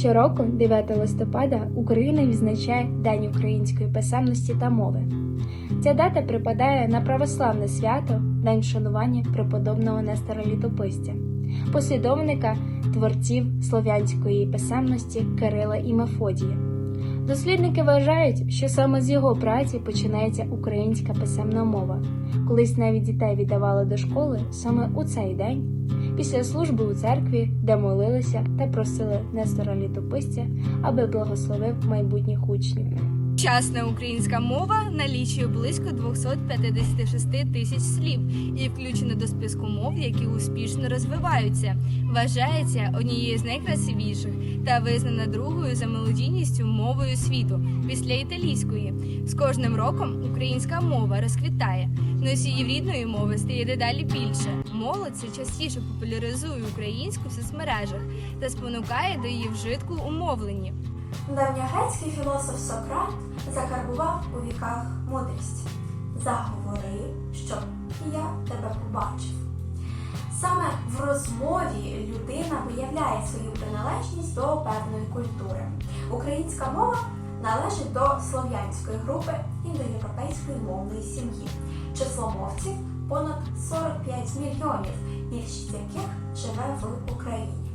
Щороку, 9 листопада, Україна відзначає День української писемності та мови. Ця дата припадає на православне свято День вшанування преподобного Нестора Літописця, послідовника творців слов'янської писемності Кирила і Мефодія. Дослідники вважають, що саме з його праці починається українська писемна мова. Колись навіть дітей віддавали до школи саме у цей день, після служби у церкві, де молилися та просили Нестора Літописця, аби благословив майбутніх учнів. Сучасна українська мова налічує близько 256 тисяч слів і включена до списку мов, які успішно розвиваються. Вважається однією з найкрасивіших та визнана другою за мелодійністю мовою світу після італійської. З кожним роком українська мова розквітає. Носіїв рідної мови стає дедалі більше. Молодь все частіше популяризує українську в соцмережах та спонукає до її вжитку у мовленні. Давньогрецький філософ Сократ закарбував у віках мудрість. Заговори, щоб я тебе побачив. Саме в розмові людина виявляє свою приналежність до певної культури. Українська мова належить до слов'янської групи індоєвропейської мовної сім'ї. Число мовців понад 45 мільйонів, більшість яких живе в Україні.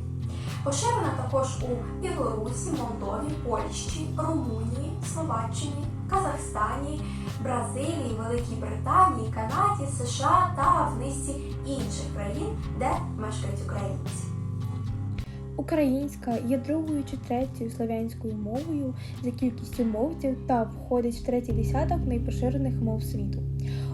Поширена також у Білорусі, Молдові, Польщі, Румунії, Словаччині, Казахстані, Бразилії, Великій Британії, Канаді, США та в низці інших країн, де мешкають українці. Українська є другою чи третьою слов'янською мовою за кількістю мовців та входить в третій десяток найпоширених мов світу.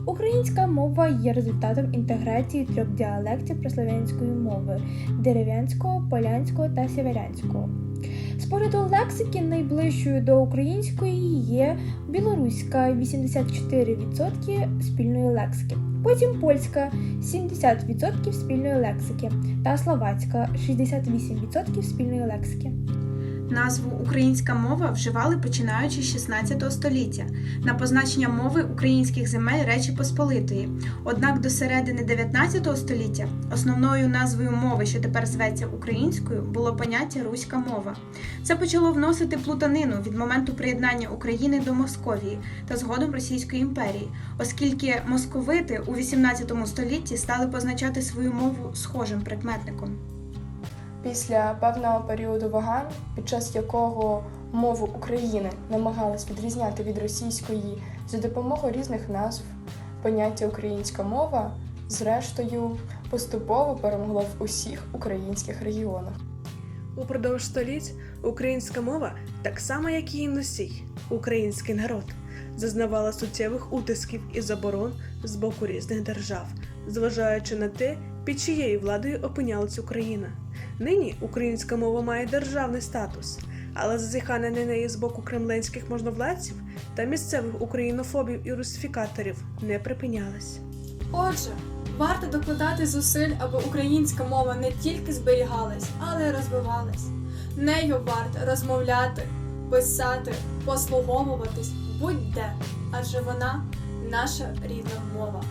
Українська мова є результатом інтеграції трьох діалектів прослов'янської мови дерев'янського, полянського та сєверянського. З погляду лексики найближчою до української є білоруська 84% спільної лексики, потім польська 70% спільної лексики та словацька 68% спільної лексики. Назву українська мова вживали починаючи з 16 століття на позначення мови українських земель Речі Посполитої. Однак до середини 19 століття основною назвою мови, що тепер зветься українською, було поняття руська мова. Це почало вносити плутанину від моменту приєднання України до Московії та згодом Російської імперії, оскільки московити у 18 столітті стали позначати свою мову схожим прикметником. Після певного періоду вагань, під час якого мову України намагались відрізняти від російської за допомогою різних назв, поняття українська мова, зрештою, поступово перемогло в усіх українських регіонах. Упродовж століть українська мова, так само як і носій, український народ, зазнавала суттєвих утисків і заборон з боку різних держав, зважаючи на те, під чиєю владою опинялась Україна. Нині українська мова має державний статус, але зазіхання на неї з боку кремленських можновладців та місцевих українофобів і русифікаторів не припинялось. Отже, варто докладати зусиль, аби українська мова не тільки зберігалась, але й розвивалась. Нею варто розмовляти, писати, послуговуватись будь-де, адже вона наша рідна мова.